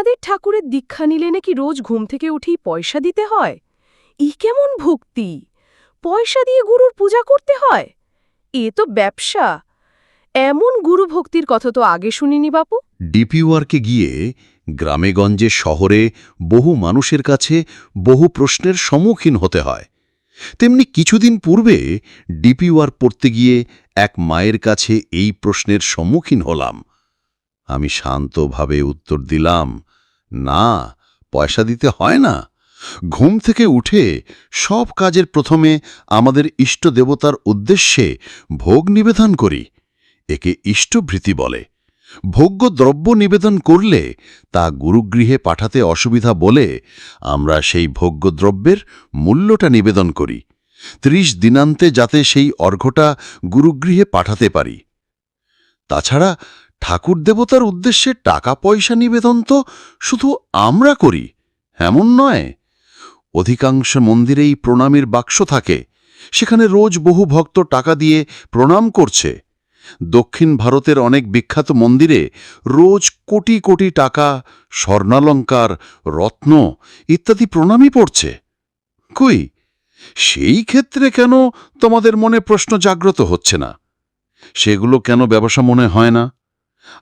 তোমাদের ঠাকুরের দীক্ষা নিলে নাকি রোজ ঘুম থেকে উঠেই পয়সা দিতে হয়? ই কেমন ভক্তি! পয়সা দিয়ে গুরুর পূজা করতে হয়? এ তো ব্যবসা। এমন গুরু ভক্তির কথা তো আগে শুনিনি বাপু। ডিপিওয়ার্কে গিয়ে গ্রামেগঞ্জে শহরে বহু মানুষের কাছে বহু প্রশ্নের সম্মুখীন হতে হয়। তেমনি কিছুদিন পূর্বে ডিপিওয়ার পড়তে গিয়ে এক মায়ের কাছে এই প্রশ্নের সম্মুখীন হলাম। আমি শান্তভাবে উত্তর দিলাম না, পয়সা দিতে হয় না। ঘুম থেকে উঠে সব কাজের প্রথমে আমাদের ইষ্ট দেবতার উদ্দেশ্যে ভোগ নিবেদন করি। একে ইষ্টভৃতি বলে। ভোগ্য দ্রব্য নিবেদন করলে তা গুরুগৃহে পাঠাতে অসুবিধা বলে আমরা সেই ভোগ্য দ্রব্যের মূল্যটা নিবেদন করি। ত্রিশ দিনান্তে যাতে সেই অর্ঘটা গুরুগৃহে পাঠাতে পারি। তাছাড়া ঠাকুর দেবতার উদ্দেশ্যে টাকা পয়সা নিবেদন তো শুধু আমরা করি, এমন নয়। অধিকাংশ মন্দিরেই প্রণামীর বাক্স থাকে, সেখানে রোজ বহু ভক্ত টাকা দিয়ে প্রণাম করছে। দক্ষিণ ভারতের অনেক বিখ্যাত মন্দিরে রোজ কোটি কোটি টাকা, স্বর্ণালঙ্কার, রত্ন ইত্যাদি প্রণামই পড়ছে। কই, সেই ক্ষেত্রে কেন তোমাদের মনে প্রশ্ন জাগ্রত হচ্ছে না? সেগুলো কেন ব্যবসা মনে হয় না?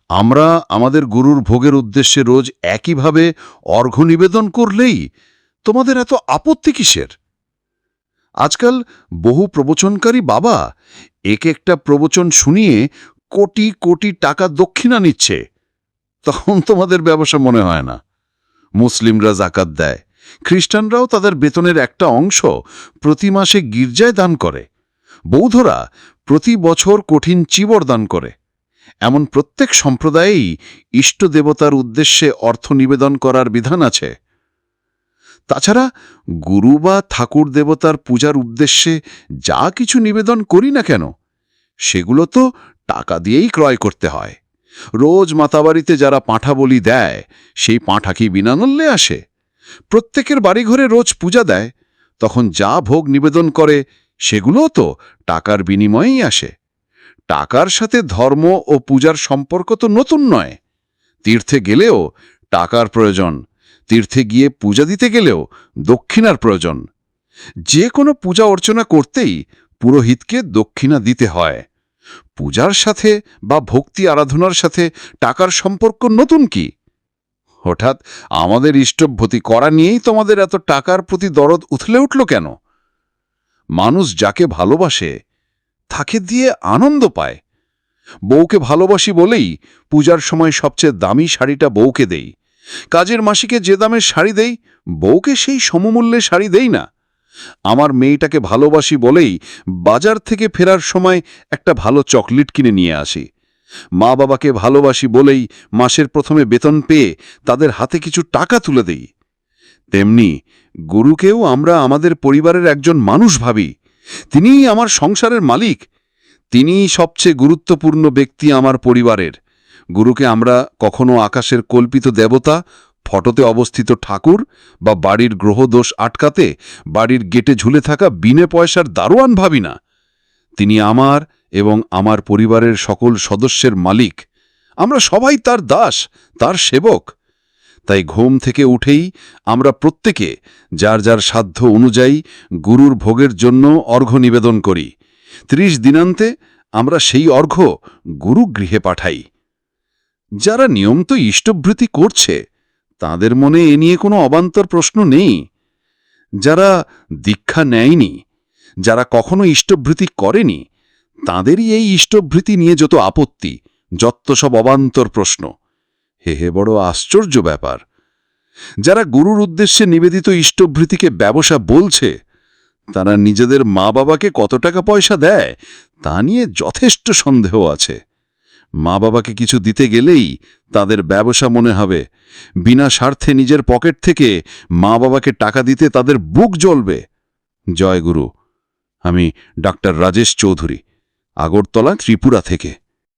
আমরা আমাদের গুরুর ভোগের উদ্দেশ্যে রোজ একইভাবে অর্ঘ্য নিবেদন করলেই তোমাদের এত আপত্তি কিসের? আজকাল বহু প্রবচনকারী বাবা এক একটা প্রবচন শুনিয়ে কোটি কোটি টাকা দক্ষিণা নিচ্ছে। তখন তোমাদের ব্যবসা মনে হয় না। মুসলিমরা জাকাত দেয়, খ্রিস্টানরাও তাদের বেতনের একটা অংশ প্রতি মাসে গির্জায় দান করে। বৌদ্ধরা প্রতি বছর কঠিন চিবর দান করে। এমন প্রত্যেক সম্প্রদায়েই ইষ্ট দেবতার উদ্দেশ্যে অর্থ নিবেদন করার বিধান আছে। তাছাড়া গুরু বা ঠাকুর দেবতার পূজার উদ্দেশ্যে যা কিছু নিবেদন করি না কেন, সেগুলো তো টাকা দিয়েই ক্রয় করতে হয়। রোজ মাতাবাড়িতে যারা পাঁঠা বলি দেয়, সেই পাঁঠা কি বিনামূল্যে আসে? প্রত্যেকের বাড়িঘরে রোজ পূজা দেয়, তখন যা ভোগ নিবেদন করে, সেগুলোও তো টাকার বিনিময়েই আসে। টাকার সাথে ধর্ম ও পূজার সম্পর্ক তো নতুন নয়। তীর্থে গেলেও টাকার প্রয়োজন। তীর্থে গিয়ে পূজা দিতে গেলেও দক্ষিণার প্রয়োজন। যে কোনো পূজা অর্চনা করতেই পুরোহিতকে দক্ষিণা দিতে হয়। পূজার সাথে বা ভক্তি আরাধনার সাথে টাকার সম্পর্ক নতুন কি? হঠাৎ আমাদের ইষ্টভূতি করা নিয়েই তোমাদের এত টাকার প্রতি দরদ উথলে উঠল কেন? মানুষ যাকে ভালোবাসে তাকে দিয়ে আনন্দ পায়। বউকে ভালোবাসি বলেই পূজার সময় সবচেয়ে দামি শাড়িটা বউকে দেই। কাজের মাসিকে যে দামের শাড়ি দেই, বউকে সেই সমমূল্যে শাড়ি দেই না। আমার মেয়েটাকে ভালোবাসি বলেই বাজার থেকে ফেরার সময় একটা ভালো চকলেট কিনে নিয়ে আসি। মা বাবাকে ভালোবাসি বলেই মাসের প্রথমে বেতন পেয়ে তাদের হাতে কিছু টাকা তুলে দেই। তেমনি গুরুকেও আমরা আমাদের পরিবারের একজন মানুষ ভাবি। তিনিই আমার সংসারের মালিক। তিনিই সবচেয়ে গুরুত্বপূর্ণ ব্যক্তি আমার পরিবারের। গুরুকে আমরা কখনো আকাশের কল্পিত দেবতা, ফটোতে অবস্থিত ঠাকুর বা বাড়ির গ্রহদোষ আটকাতে, বাড়ির গেটে ঝুলে থাকা বিনে পয়সার দারোয়ান ভাবি না। তিনি আমার এবং আমার পরিবারের সকল সদস্যের মালিক। আমরা সবাই তার দাস, তার সেবক। তাই ঘুম থেকে উঠেই আমরা প্রত্যেকে যার যার সাধ্য অনুযায়ী গুরুর ভোগের জন্য অর্ঘ্য নিবেদন করি। ত্রিশ দিনান্তে আমরা সেই অর্ঘ্য গুরু গৃহে পাঠাই। যারা নিয়মিত ইষ্টভৃতি করছে, তাদের মনে এ নিয়ে কোনো অবান্তর প্রশ্ন নেই। যারা দীক্ষা নেয়নি, যারা কখনো ইষ্টভৃতি করেনি, তাঁদেরই এই ইষ্টভৃতি নিয়ে যত আপত্তি, যত সব অবান্তর প্রশ্ন। হে হে, বড় আশ্চর্য ব্যাপার। যারা গুরুর উদ্দেশ্যে নিবেদিত ইষ্টভৃতিকে ব্যবসা বলছে, তারা নিজেদের মা বাবাকে কত টাকা পয়সা দেয়, তা নিয়ে যথেষ্ট সন্দেহ আছে। মা বাবাকে কিছু দিতে গেলেই তাদের ব্যবসা মনে হবে। বিনা স্বার্থে নিজের পকেট থেকে মা বাবাকে টাকা দিতে তাদের বুক জ্বলবে। জয় গুরু, আমি ডাক্তার রাজেশ চৌধুরী, আগরতলা ত্রিপুরা থেকে।